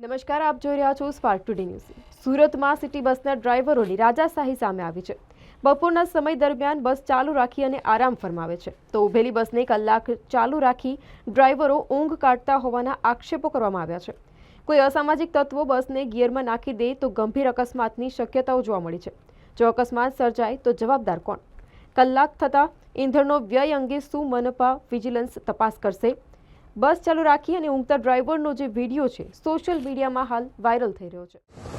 નમસ્કાર, આપ જોઈ રહ્યા છો સ્પાર્ક ટુડે ન્યૂઝ સુરતમાં સિટી બસના ડ્રાઈવરોની રાજાશાહી સામે આવી છે. બપોરના સમય દરમિયાન બસ ચાલુ રાખી અને આરામ ફરમાવે છે. તો ઉભેલી બસને કલાક ચાલુ રાખી ડ્રાઈવરો ઊંઘ કાઢતા હોવાના આક્ષેપો કરવામાં આવ્યા છે. કોઈ અસામાજિક તત્વો બસને ગિયરમાં નાખી દે તો ગંભીર અકસ્માતની શક્યતાઓ જોવા મળી છે. જો અકસ્માત સર્જાય તો જવાબદાર કોણ? કલાક થતાં ઈંધણનો વ્યય અંગે શું મનપા વિજિલન્સ તપાસ કરશે. બસ ચાલુ રાખી અને ઊંઘતા ડ્રાઈવરનો જે વીડિયો છે સોશિયલ મીડિયામાં હાલ વાયરલ થઈ રહ્યો છે.